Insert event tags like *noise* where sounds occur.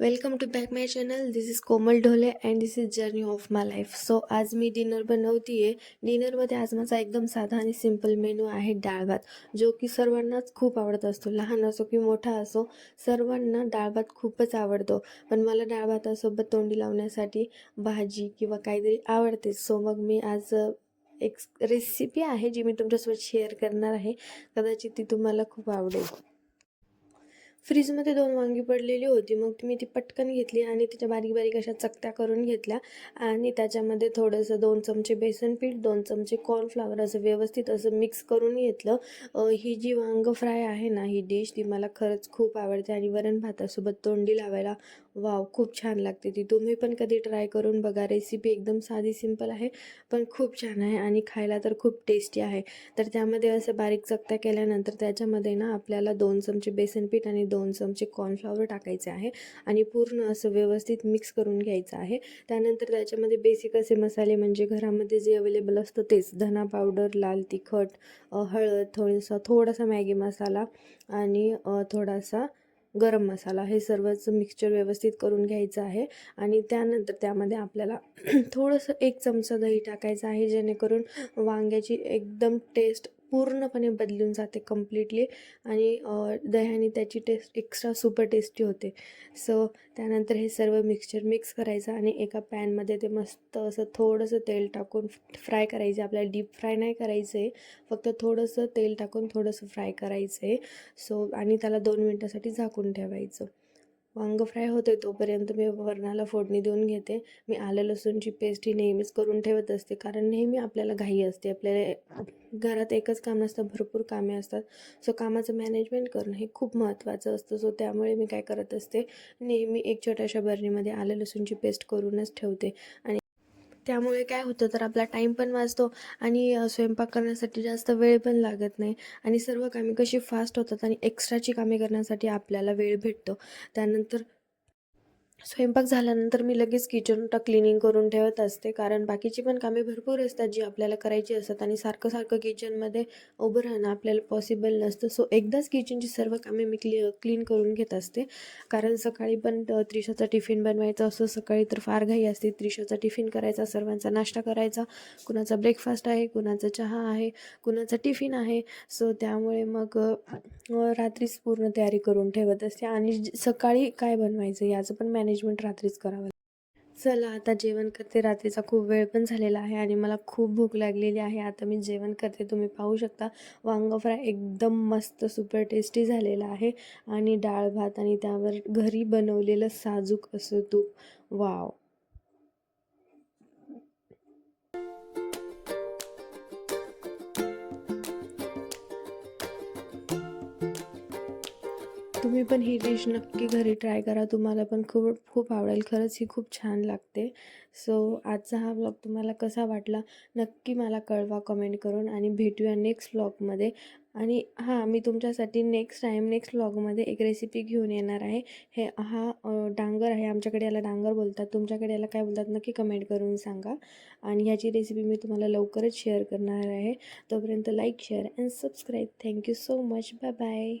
Welcome to back my channel this is Komal Dhole and this is journey of my life so आज मी dinner बनवती आहे डिनरमध्ये आज माझा एकदम साधा आणि सिंपल मेनू आहे डाळ भात जो की सर्वांनाच खूप आवडत असतो. लहान असो की मोठा असो सर्वांना डाळ भात खूपच आवडतो. पण मला डाळ भातासोबत तोंडी लावण्यासाठी भाजी किंवा काहीतरी आवडते. सो मग मी आज एक रेसिपी आहे जी मी तुमच्यासोबत शेअर करणार आहे. कदाचित ती तुम्हाला खूप आवडेल. फ्रीजमध्ये दोन वांगी पडलेली होती. मग मी ती पटकन घेतली आणि तिच्या बारीक बारीक अशा चकत्या करून घेतल्या. आणि त्याच्यामध्ये थोडंसं दोन चमचे बेसन पीठ दोन चमचे कॉर्नफ्लावर असं व्यवस्थित असं मिक्स करून घेतलं. ही जी वांग फ्राय आहे ना ही डिश ती मला खरंच खूप आवडते आणि वरण भातासोबत तोंडी लावायला वाव खूप छान लागते ती. तुम्ही पण कधी ट्राय करून बघा. रेसिपी एकदम साधी सिंपल आहे पण खूप छान आहे आणि खायला तर खूप टेस्टी आहे. तर त्यामध्ये असं बारीक चकत्या केल्यानंतर त्याच्यामध्ये ना आपल्याला दोन चमचे बेसन पीठ आणि दोन दोन चमचे कॉर्नफ्लॉवर टाकायचे आहे आणि पूर्ण असं व्यवस्थित मिक्स करून घ्यायचं आहे. त्यानंतर त्याच्यामध्ये बेसिक असे मसाले म्हणजे घरामध्ये जे अवेलेबल असतं तेच. धना पावडर लाल तिखट हळद थोडंसं थोडासा मॅगी मसाला आणि थोडासा गरम मसाला. हे सर्वच मिक्सचर व्यवस्थित करून घ्यायचं आहे आणि त्यानंतर त्यामध्ये आपल्याला *clears throat* थोडंसं एक चमचा दही टाकायचं आहे जेणेकरून वांग्याची एकदम टेस्ट पूर्णपणे बदलून जाते कम्प्लिटली आणि दह्याने त्याची टेस्ट एक्स्ट्रा सुपर टेस्टी होते. सो त्यानंतर हे सर्व मिक्सचर मिक्स करायचं आणि एका पॅनमध्ये ते मस्त असं थोडंसं तेल टाकून फ्राय करायचे. आपल्याला डीप फ्राय नाही करायचं. आहे फक्त थोडंसं तेल टाकून थोडंसं फ्राय करायचं. आहे सो आणि त्याला दोन मिनटासाठी झाकून ठेवायचं. वांग फ्राय होते तोपर्यंत मी वरणाला फोडणी देऊन घेते. मी आलं लसूणची पेस्ट ही नेहमीच करून ठेवत असते कारण नेहमी आपल्याला घाई असते. आपल्याला घरात एकच काम नसतं भरपूर कामे असतात. सो कामाचं मॅनेजमेंट करणं हे खूप महत्त्वाचं असतं. सो त्यामुळे मी काय करत असते नेहमी एक छोट्याशा बरणीमध्ये आलं लसूणची पेस्ट करूनच ठेवते. आणि त्यामुळे काय होतं तर आपला टाईम पण वाचतो आणि स्वयंपाक करण्यासाठी जास्त वेळ पण लागत नाही. आणि सर्व कामे कशी फास्ट होतात आणि एक्स्ट्राची कामे करण्यासाठी आपल्याला वेळ भेटतो. त्यानंतर स्वयंपाक झाल्यानंतर मी लगेच किचन क्लिनिंग करून ठेवत असते. कारण बाकीची पण कामे भरपूर असतात जी आपल्याला करायची असतात आणि सारखं सारखं किचनमध्ये उभं राहणं आपल्याला पॉसिबल नसतं. सो एकदाच किचनची सर्व कामे मी क्लि क्लीन करून घेत असते. कारण सकाळी पण त्रिशाचा टिफिन बनवायचा असतो सकाळी तर फार घाई असते. त्रिशाचा टिफिन करायचा सर्वांचा नाश्ता करायचा. कुणाचा ब्रेकफास्ट आहे कुणाचा चहा आहे कुणाचा टिफिन आहे. सो त्यामुळे मग रात्रीच पूर्ण तयारी करून ठेवत असते. आणि सकाळी काय बनवायचं याचं पण मॅन मॅनेजमेंट रात्रीच करावं. चला आता जेवण करते. रात्रीचा खूप वेळ पण झालेला आहे आणि मला खूप भूक लागलेली आहे. आता मी जेवण करते. तुम्ही पाहू शकता वांग फ्राय एकदम मस्त सुपर टेस्टी झालेला आहे. आणि डाळ भात आणि त्यावर घरी बनवलेलं साजूक असं तूप. वाव तुम्ही पण ही डिश नक्की घरी ट्राय करा. तुम्हाला पण खूप खूप आवडेल. खरंच ही खूप छान लागते. सो आजचा हा ब्लॉग तुम्हाला कसा वाटला? नक्की मला कळवा कमेंट करून आणि भेटूया नेक्स्ट ब्लॉगमध्ये आणि हां मी तुमच्यासाठी नेक्स्ट टाईम नेक्स्ट ब्लॉगमध्ये एक रेसिपी घेऊन येणार आहे. हे हा डांगर आहे. आमच्याकडे याला डांगर बोलतात. तुमच्याकडे याला काय बोलतात नक्की कमेंट करून सांगा. आणि ह्याची रेसिपी मी तुम्हाला लवकरच शेअर करणार आहे. तोपर्यंत like share and subscribe thank you so much bye bye